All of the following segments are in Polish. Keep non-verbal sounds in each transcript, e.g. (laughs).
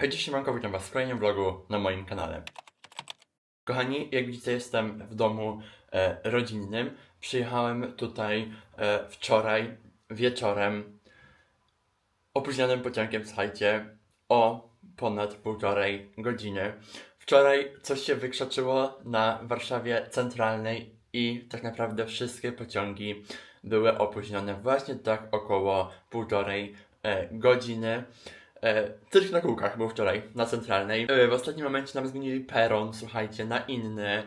Hejcie siemanko, witam was w kolejnym vlogu na moim kanale. Kochani, jak widzicie jestem w domu e, rodzinnym. Przyjechałem tutaj e, wczoraj wieczorem opóźnionym pociągiem, słuchajcie, o ponad półtorej godziny. Wczoraj coś się wykrzaczyło na Warszawie Centralnej i tak naprawdę wszystkie pociągi były opóźnione właśnie tak około półtorej e, godziny. E, cyrk na kółkach był wczoraj na centralnej. E, w ostatnim momencie nam zmienili peron, słuchajcie, na inny.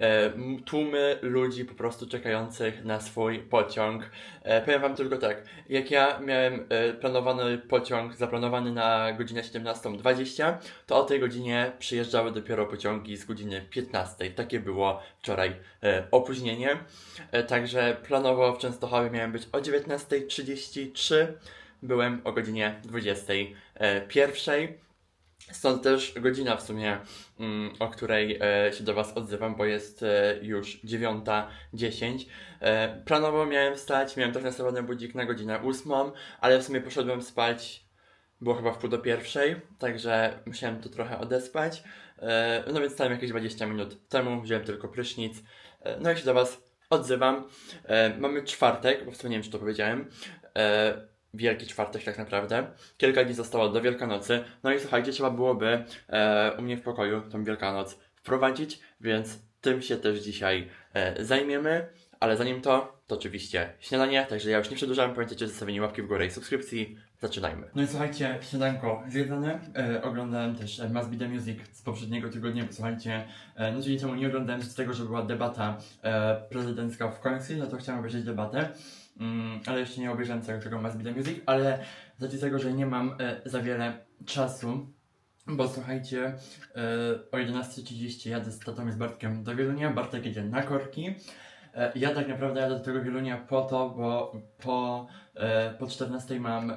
E, tłumy ludzi po prostu czekających na swój pociąg. E, powiem wam tylko tak, jak ja miałem e, planowany pociąg zaplanowany na godzinę 17.20, to o tej godzinie przyjeżdżały dopiero pociągi z godziny 15. Takie było wczoraj e, opóźnienie. E, także planowo w Częstochowie miałem być o 19.33. Byłem o godzinie 21. Stąd też godzina w sumie, mm, o której e, się do Was odzywam, bo jest e, już 9.10. E, planowo miałem wstać, miałem tak nastawiony budzik na godzinę 8, ale w sumie poszedłem spać, było chyba w pół do pierwszej, także musiałem to trochę odespać. E, no więc stałem jakieś 20 minut temu, wziąłem tylko prysznic. E, no i się do Was odzywam. E, mamy czwartek, bo w sumie nie wiem, czy to powiedziałem. Wielki czwartek tak naprawdę. Kilka dni zostało do Wielkanocy. No i słuchajcie, trzeba byłoby e, u mnie w pokoju tą Wielkanoc wprowadzić, więc tym się też dzisiaj e, zajmiemy. Ale zanim to, to oczywiście śniadanie, także ja już nie przedłużam, pamiętajcie o zostawieniu łapki w górę i subskrypcji. Zaczynajmy. No i słuchajcie, śniadanko zjedzone. E, oglądałem też Must Be The Music z poprzedniego tygodnia, bo słuchajcie, e, no tydzień temu nie oglądałem z tego, że była debata e, prezydencka w końcu, no to chciałem obejrzeć debatę. Mm, ale jeszcze nie obejrzałem całego Be The Music, ale z racji tego, że nie mam e, za wiele czasu, bo słuchajcie, e, o 11.30 jadę z tatą i z Bartkiem do Wielunia, Bartek jedzie na korki. E, ja tak naprawdę jadę do tego Wielunia po to, bo po, e, po 14 mam e,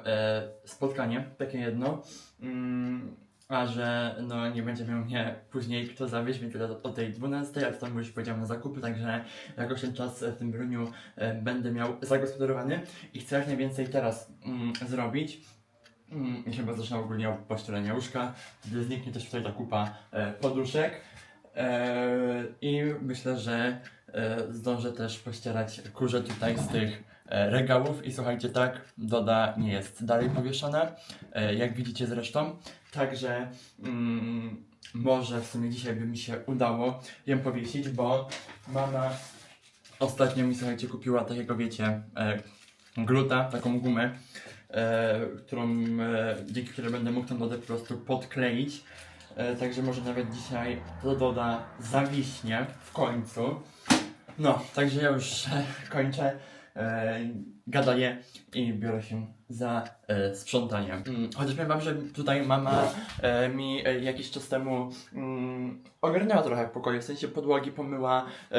spotkanie, takie jedno. Mm, a że no nie będzie miał mnie później kto zawieźć, więc jadę o tej 12, a tam już powiedziałem na zakupy, także jakoś ten czas w tym Wieluniu e, będę miał zagospodarowany i chcę jak najwięcej teraz mm, zrobić. Mm, I chyba zacznę ogólnie od pościelenia łóżka, wtedy zniknie też tutaj ta kupa e, poduszek. E, I myślę, że e, zdążę też pościerać kurze tutaj z tych e, regałów. I słuchajcie, tak, Doda nie jest dalej powieszona, jak widzicie zresztą. Także mm, może w sumie dzisiaj by mi się udało ją powiesić, bo mama Ostatnio mi, słuchajcie, kupiła takiego, wiecie, gluta, taką gumę, e, którą, e, dzięki której będę mógł tą dodę po prostu podkleić. E, także może nawet dzisiaj ta doda zawiśnie w końcu. No, także ja już e, kończę, e, gadaję i biorę się za e, sprzątanie. Mm, chociaż powiem wam, że tutaj mama e, mi e, jakiś czas temu mm, trochę pokoju, w sensie podłogi pomyła, e,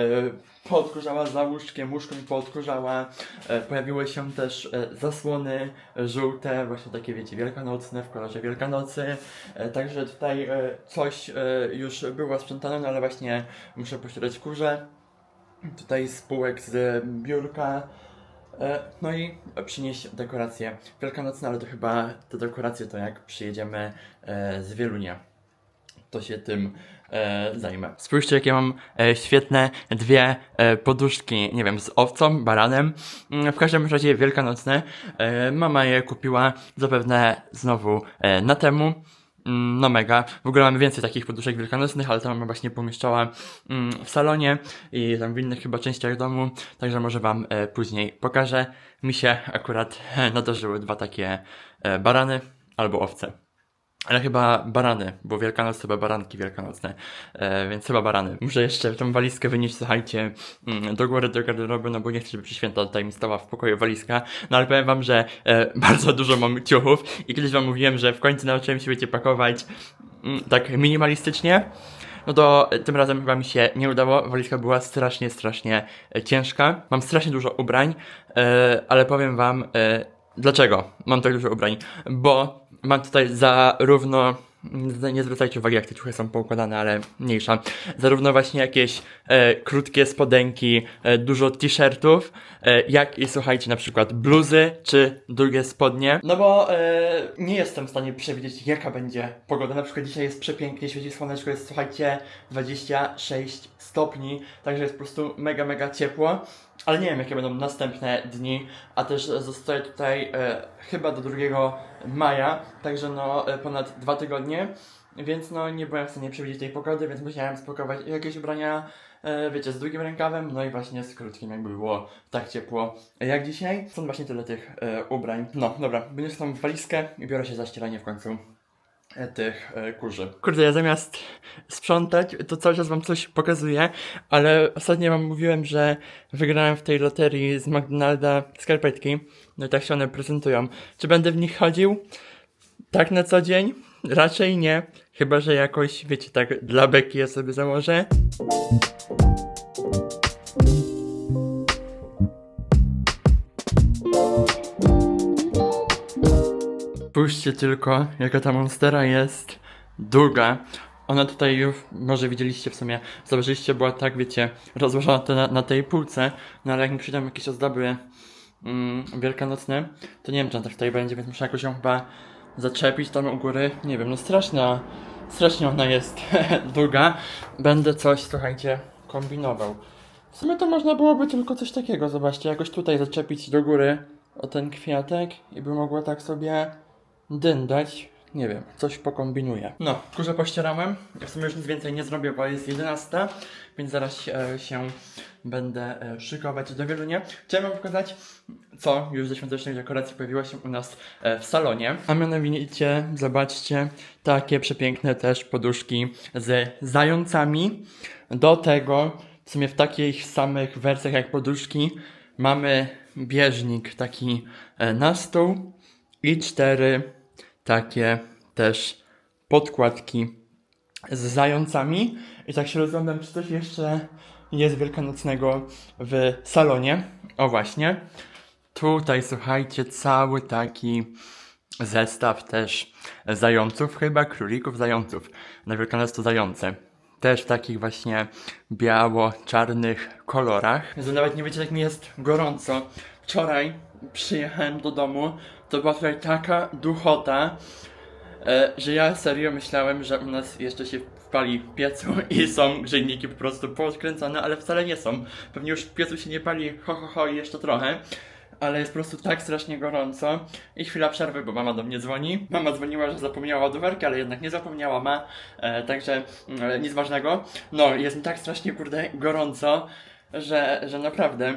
poodkurzała za łóżkiem, łóżko mi poodkurzała, e, pojawiły się też e, zasłony żółte, właśnie takie wiecie, wielkanocne, w kolorze wielkanocy, e, także tutaj e, coś e, już było sprzątane, no ale właśnie muszę pościerać kurze, tutaj spółek z biurka, no i przynieść dekoracje wielkanocne, ale to chyba te dekoracje to jak przyjedziemy e, z Wielunia to się tym e, zajmę. Spójrzcie, jakie mam e, świetne dwie e, poduszki, nie wiem, z owcą, baranem. Mm, W każdym razie wielkanocne. E, mama je kupiła zapewne znowu e, na temu. Mm, No mega. W ogóle mamy więcej takich poduszek wielkanocnych, ale to mama właśnie pomieszczała mm, w salonie i tam w innych chyba częściach domu, także może wam e, później pokażę. Mi się akurat e, nadarzyły dwa takie e, barany albo owce. Ale chyba barany, bo Wielkanoc chyba baranki wielkanocne, e, więc chyba barany. Muszę jeszcze tą walizkę wynieść, słuchajcie, mm, do góry, do garderoby, no bo nie chcę, żeby przy święta tutaj mi stała w pokoju walizka. No ale powiem wam, że e, (laughs) bardzo dużo mam ciuchów i kiedyś wam mówiłem, że w końcu nauczyłem się, wiecie, pakować mm, tak minimalistycznie. No to tym razem chyba mi się nie udało. Walizka była strasznie, strasznie e, ciężka. Mam strasznie dużo ubrań, e, ale powiem wam, e, dlaczego mam tak dużo ubrań. Bo mam tutaj zarówno nie zwracajcie uwagi, jak te ciuchy są poukładane, ale mniejsza. Zarówno właśnie jakieś e, krótkie spodenki, e, dużo t-shirtów, e, jak i słuchajcie, na przykład bluzy czy długie spodnie. No bo e, nie jestem w stanie przewidzieć, jaka będzie pogoda. Na przykład dzisiaj jest przepięknie, świeci słoneczko, jest słuchajcie 26 stopni, także jest po prostu mega, mega ciepło. Ale nie wiem, jakie będą następne dni, a też zostaję tutaj e, chyba do 2 maja, także no e, ponad dwa tygodnie, więc no nie byłem w stanie przewidzieć tej pogody, więc musiałem spakować jakieś ubrania, e, wiecie, z długim rękawem, no i właśnie z krótkim, jakby było tak ciepło jak dzisiaj. Są właśnie tyle tych e, ubrań. No, dobra, tą walizkę i biorę się za ścieranie w końcu tych kurzy. Kurde, ja zamiast sprzątać, to cały czas wam coś pokazuję, ale ostatnio wam mówiłem, że wygrałem w tej loterii z McDonalda skarpetki. No tak się one prezentują. Czy będę w nich chodził? Tak na co dzień? Raczej nie. Chyba, że jakoś, wiecie, tak dla beki je sobie założę. Spójrzcie tylko, jaka ta monstera jest długa. Ona tutaj już, może widzieliście w sumie, zobaczyliście, była tak, wiecie, rozłożona na, na tej półce, no ale jak mi przyjdą jakieś ozdoby mm, wielkanocne, to nie wiem, czy ona tak tutaj będzie, więc muszę jakoś ją chyba zaczepić tam u góry. Nie wiem, no straszna, strasznie ona jest (laughs) długa. Będę coś, słuchajcie, kombinował. W sumie to można byłoby tylko coś takiego, zobaczcie, jakoś tutaj zaczepić do góry o ten kwiatek i by mogło tak sobie dyndać. Nie wiem, coś pokombinuję. No, kurze pościerałem. W sumie już nic więcej nie zrobię, bo jest 11, więc zaraz e, się będę e, szykować do Wielunia. Chciałem wam pokazać, co już ze świątecznych dekoracji pojawiło się u nas e, w salonie. A mianowicie, zobaczcie, takie przepiękne też poduszki z zającami. Do tego, w sumie w takich samych wersjach jak poduszki, mamy bieżnik taki e, na stół i cztery takie też podkładki z zającami. I tak się rozglądam, czy coś jeszcze jest wielkanocnego w salonie. O właśnie. Tutaj słuchajcie, cały taki zestaw też zająców, chyba królików zająców. Na Wielkanoc to zające. Też w takich właśnie biało-czarnych kolorach. Więc nawet nie wiecie, jak mi jest gorąco. Wczoraj przyjechałem do domu, to była tutaj taka duchota, e, że ja serio myślałem, że u nas jeszcze się wpali w piecu i są grzejniki po prostu poodkręcone, ale wcale nie są. Pewnie już w piecu się nie pali ho ho ho i jeszcze trochę. Ale jest po prostu tak strasznie gorąco i chwila przerwy, bo mama do mnie dzwoni. Mama dzwoniła, że zapomniała ładowarki, ale jednak nie zapomniała ma, e, także e, nic ważnego. No, jest mi tak strasznie kurde gorąco, że, że naprawdę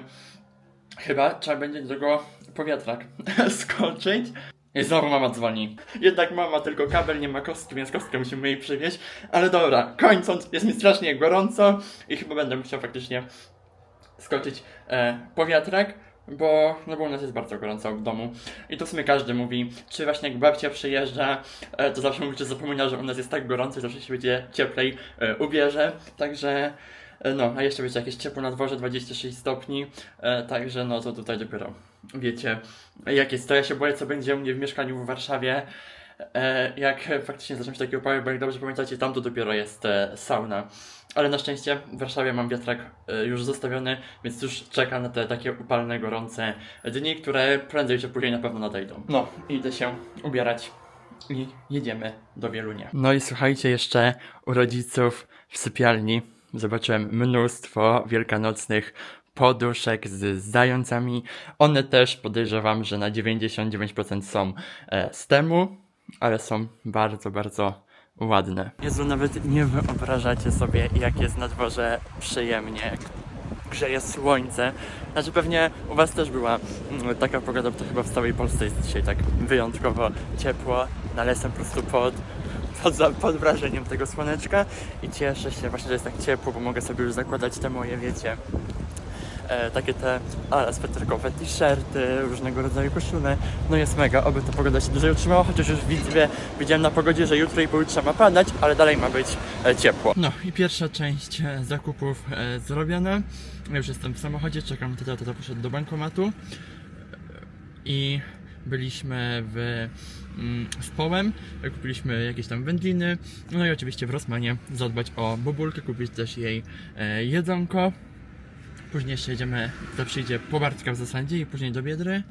chyba trzeba będzie do tego powiatrak (laughs) skoczyć. I znowu mama dzwoni. Jednak mama tylko kabel, nie ma kostki, więc kostkę musimy jej przywieźć. Ale dobra, kończąc, jest mi strasznie gorąco i chyba będę musiał faktycznie skoczyć e, powiatrak, bo, no bo u nas jest bardzo gorąco w domu. I to w sumie każdy mówi, czy właśnie jak babcia przyjeżdża, e, to zawsze mówi, że zapomina, że u nas jest tak gorąco i zawsze się będzie cieplej e, ubierze. Także, no, a jeszcze wiecie, jakieś ciepło na dworze, 26 stopni, e, także no to tutaj dopiero wiecie, jak jest to. Ja się boję, co będzie u mnie w mieszkaniu w Warszawie. E, jak faktycznie zaczną się takie upały, bo jak dobrze pamiętacie, tam to dopiero jest e, sauna. Ale na szczęście w Warszawie mam wiatrak e, już zostawiony, więc już czekam na te takie upalne, gorące dni, które prędzej czy później na pewno nadejdą. No, idę się ubierać i jedziemy do Wielunia. No i słuchajcie, jeszcze u rodziców w sypialni zobaczyłem mnóstwo wielkanocnych poduszek z zającami. One też podejrzewam, że na 99% są e, z temu, ale są bardzo, bardzo ładne. Jezu, nawet nie wyobrażacie sobie, jak jest na dworze przyjemnie, grzeje słońce. Znaczy pewnie u Was też była mm, taka pogoda, bo to chyba w całej Polsce jest dzisiaj tak wyjątkowo ciepło, no ale jestem po prostu pod, pod, wrażeniem tego słoneczka i cieszę się właśnie, że jest tak ciepło, bo mogę sobie już zakładać te moje, wiecie, e, takie te a, sweterkowe t-shirty, różnego rodzaju koszule. No jest mega, oby ta pogoda się dłużej utrzymała, chociaż już widzę, widziałem na pogodzie, że jutro i pojutrze ma padać, ale dalej ma być e, ciepło. No i pierwsza część e, zakupów e, zrobiona. Już jestem w samochodzie, czekam, tata, tata poszedł do bankomatu i byliśmy w mm, z Połem, kupiliśmy jakieś tam wędliny, no i oczywiście w Rossmanie zadbać o bobulkę, kupić też jej e, jedzonko. Później jeszcze jedziemy, to przyjdzie po Bartka w zasadzie i później do Biedry.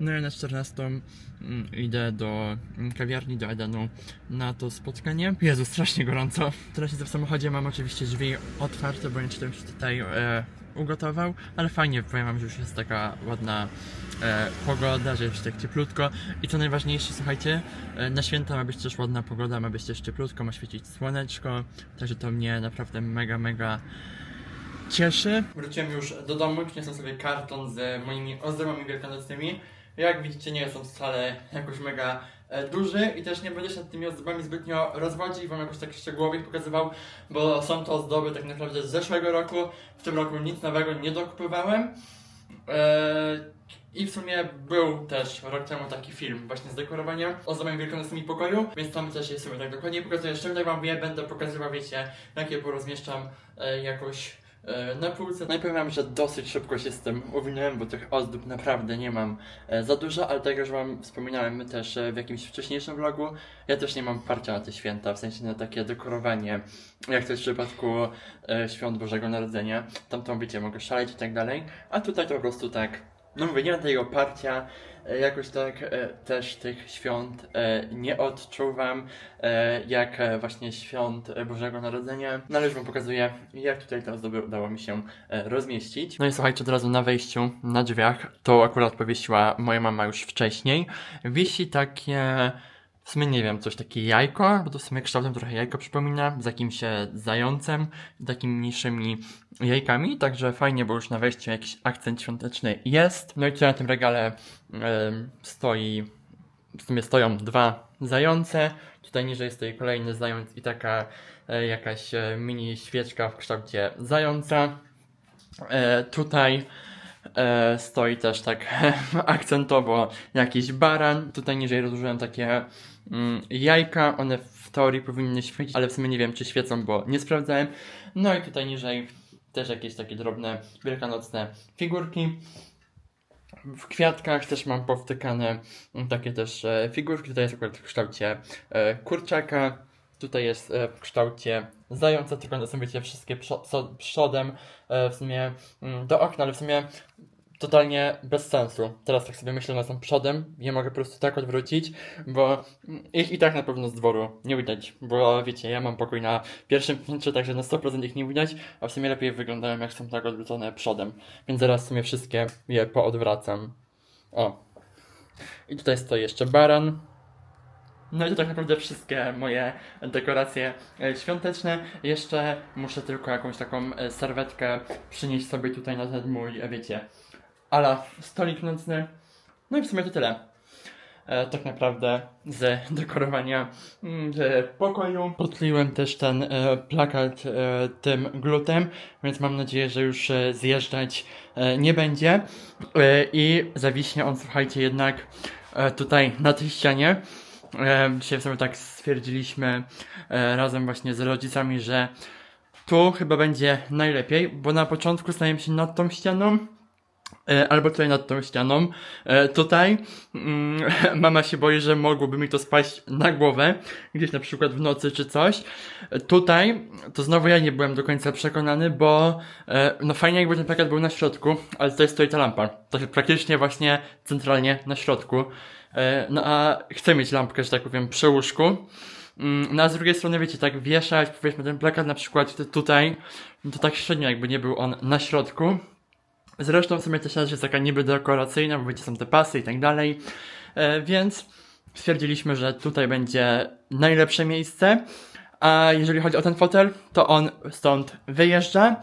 No i na 14 mm, idę do mm, kawiarni, do Edenu na to spotkanie. Jezu, strasznie gorąco. Teraz siedzę w samochodzie, mam oczywiście drzwi otwarte, bo nie czy to już tutaj e, ugotował, ale fajnie, powiem wam, że już jest taka ładna e, pogoda, że jest tak cieplutko i co najważniejsze, słuchajcie, e, na święta ma być też ładna pogoda, ma być też cieplutko, ma świecić słoneczko, także to mnie naprawdę mega, mega cieszy. Wróciłem już do domu, przyniosłem sobie karton z moimi ozdobami wielkanocnymi. Jak widzicie, nie on wcale jakoś mega duży i też nie będę się nad tymi ozdobami zbytnio rozwodzić, wam jakoś tak szczegółowo ich pokazywał, bo są to ozdoby tak naprawdę z zeszłego roku. W tym roku nic nowego nie dokupywałem. E, I w sumie był też rok temu taki film właśnie z dekorowania ozdobami wielkanocnymi pokoju, więc tam też je sobie tak dokładnie pokazuję. Szczególnie wam je będę pokazywał, wiecie, jakie porozmieszczam e, jakoś e, na półce. No powiem wam, że dosyć szybko się z tym uwinąłem, bo tych ozdób naprawdę nie mam e, za dużo, ale tak jak już wam wspominałem też e, w jakimś wcześniejszym vlogu, ja też nie mam parcia na te święta, w sensie na takie dekorowanie, jak to jest w przypadku e, świąt Bożego Narodzenia. Tam to wiecie, mogę szaleć i tak dalej, a tutaj to po prostu tak, no mówię, nie tego parcia, e, jakoś tak e, też tych świąt e, nie odczuwam, e, jak e, właśnie świąt e, Bożego Narodzenia. No ale już wam pokazuję, jak tutaj te ozdoby udało mi się e, rozmieścić. No i słuchajcie, od razu na wejściu, na drzwiach, to akurat powiesiła moja mama już wcześniej. Wisi takie, w sumie nie wiem, coś takie jajko, bo to w sumie kształtem trochę jajko przypomina, z jakimś zającem, takimi mniejszymi jajkami, także fajnie, bo już na wejściu jakiś akcent świąteczny jest. No i tutaj na tym regale em, stoi, w sumie stoją dwa zające, tutaj niżej stoi kolejny zając i taka e, jakaś e, mini świeczka w kształcie zająca. E, tutaj stoi też tak (laughs) akcentowo jakiś baran. Tutaj niżej rozłożyłem takie jajka. One w teorii powinny świecić, ale w sumie nie wiem, czy świecą, bo nie sprawdzałem. No i tutaj niżej też jakieś takie drobne wielkanocne figurki. W kwiatkach też mam powtykane mm, takie też e, figurki. Tutaj jest akurat w kształcie e, kurczaka. Tutaj jest e, w kształcie zająca, tylko one są wiecie wszystkie przodem w sumie mm, do okna, ale w sumie totalnie bez sensu. Teraz tak sobie myślę, one są przodem, je mogę po prostu tak odwrócić, bo ich i tak na pewno z dworu nie widać, bo wiecie, ja mam pokój na pierwszym piętrze, także na 100% ich nie widać, a w sumie lepiej wyglądają jak są tak odwrócone przodem, więc zaraz w sumie wszystkie je poodwracam. O. I tutaj stoi jeszcze baran. No i to tak naprawdę wszystkie moje dekoracje e, świąteczne. Jeszcze muszę tylko jakąś taką e, serwetkę przynieść sobie tutaj na ten mój, e, wiecie, ala stolik nocny. No i w sumie to tyle. E, tak naprawdę z dekorowania mm, pokoju. Podkleiłem też ten e, plakat e, tym glutem, więc mam nadzieję, że już e, zjeżdżać e, nie będzie. E, I zawiśnie on, słuchajcie, jednak e, tutaj na tej ścianie. E, dzisiaj sobie tak stwierdziliśmy e, razem właśnie z rodzicami, że tu chyba będzie najlepiej, bo na początku staniemy się nad tą ścianą, albo tutaj nad tą ścianą. E, tutaj mm, (laughs) mama się boi, że mogłoby mi to spaść na głowę, gdzieś na przykład w nocy czy coś. E, tutaj to znowu ja nie byłem do końca przekonany, bo e, no fajnie jakby ten plakat był na środku, ale tutaj stoi ta lampa. To jest praktycznie właśnie centralnie na środku. E, No a chcę mieć lampkę, że tak powiem, przy łóżku. Mm, No a z drugiej strony, wiecie, tak wieszać, powiedzmy ten plakat na przykład tutaj, to tak średnio jakby nie był on na środku. Zresztą w sumie też jest taka niby dekoracyjna, bo wiecie, są te pasy i tak dalej. E, Więc stwierdziliśmy, że tutaj będzie najlepsze miejsce. A jeżeli chodzi o ten fotel, to on stąd wyjeżdża.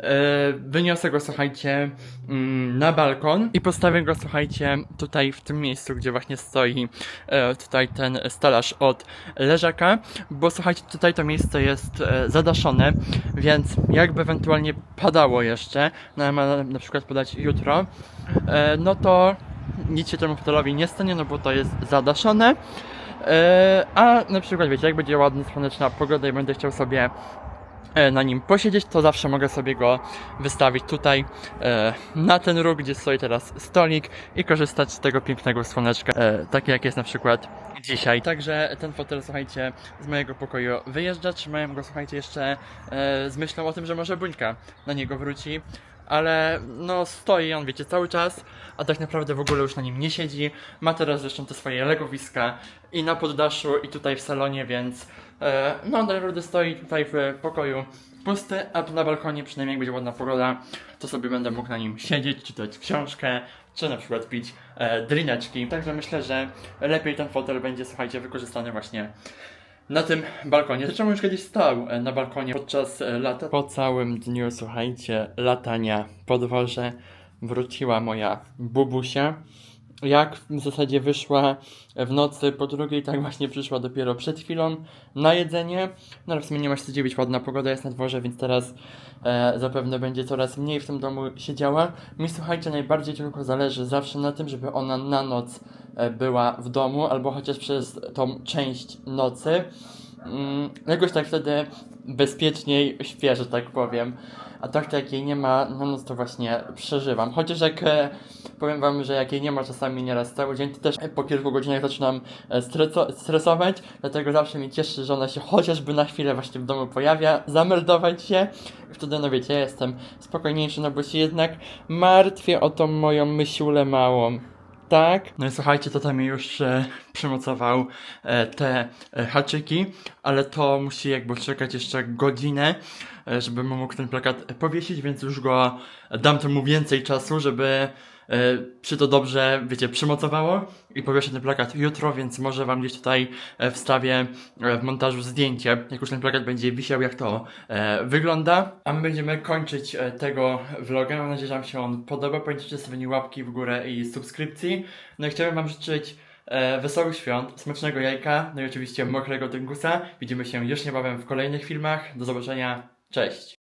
E, Wyniosę go, słuchajcie, mm, na balkon i postawię go, słuchajcie, tutaj w tym miejscu, gdzie właśnie stoi e, tutaj ten stelaż od leżaka, bo słuchajcie, tutaj to miejsce jest e, zadaszone, więc jakby ewentualnie padało jeszcze, no ma na, na przykład podać jutro, no to nic się temu fotelowi nie stanie, no bo to jest zadaszone. A na przykład wiecie, jak będzie ładna słoneczna pogoda i będę chciał sobie na nim posiedzieć, to zawsze mogę sobie go wystawić tutaj e, na ten róg, gdzie stoi teraz stolik i korzystać z tego pięknego słoneczka, e, takie jak jest na przykład dzisiaj. Także ten fotel, słuchajcie, z mojego pokoju wyjeżdża. Trzymałem go, słuchajcie, jeszcze e, z myślą o tym, że może Buńka na niego wróci. Ale no stoi on, wiecie, cały czas, a tak naprawdę w ogóle już na nim nie siedzi. Ma teraz zresztą te swoje legowiska i na poddaszu, i tutaj w salonie, więc e, no naprawdę stoi tutaj w pokoju pusty, a tu na balkonie, przynajmniej jak będzie ładna pogoda, to sobie będę mógł na nim siedzieć, czytać książkę, czy na przykład pić e, drineczki. Także myślę, że lepiej ten fotel będzie, słuchajcie, wykorzystany właśnie na tym balkonie. Zresztą już kiedyś stał e, na balkonie podczas e, lata. Po całym dniu, słuchajcie, latania po dworze wróciła moja bubusia. Jak w zasadzie wyszła w nocy po drugiej, tak właśnie przyszła dopiero przed chwilą na jedzenie. No ale w sumie nie ma się co dziwić, ładna pogoda jest na dworze, więc teraz e, zapewne będzie coraz mniej w tym domu siedziała. Mi słuchajcie, najbardziej tylko zależy zawsze na tym, żeby ona na noc e, była w domu, albo chociaż przez tą część nocy. Mm, jakoś tak wtedy bezpieczniej śpię, że tak powiem. A tak jak jej nie ma, no, no to właśnie przeżywam. Chociaż jak e, powiem wam, że jak jej nie ma czasami nieraz cały dzień, to też po kilku godzinach zaczynam e, streso- stresować, dlatego zawsze mnie cieszy, że ona się chociażby na chwilę właśnie w domu pojawia, zameldować się i wtedy no wiecie, ja jestem spokojniejszy, no bo się jednak martwię o tą moją myśulę małą. Tak. No i słuchajcie, to tam już e, przymocował e, te e, haczyki, ale to musi jakby czekać jeszcze godzinę, żebym mógł ten plakat powiesić, więc już go dam temu więcej czasu, żeby e, się to dobrze, wiecie, przymocowało i powieszę ten plakat jutro, więc może wam gdzieś tutaj e, wstawię e, w montażu zdjęcie, jak już ten plakat będzie wisiał, jak to e, wygląda. A my będziemy kończyć e, tego vloga. Mam nadzieję, że wam się on podoba. Pamiętajcie stawieniu łapki w górę i subskrypcji. No i chciałem wam życzyć e, wesołych świąt, smacznego jajka, no i oczywiście mokrego dyngusa. Widzimy się już niebawem w kolejnych filmach. Do zobaczenia. Cześć!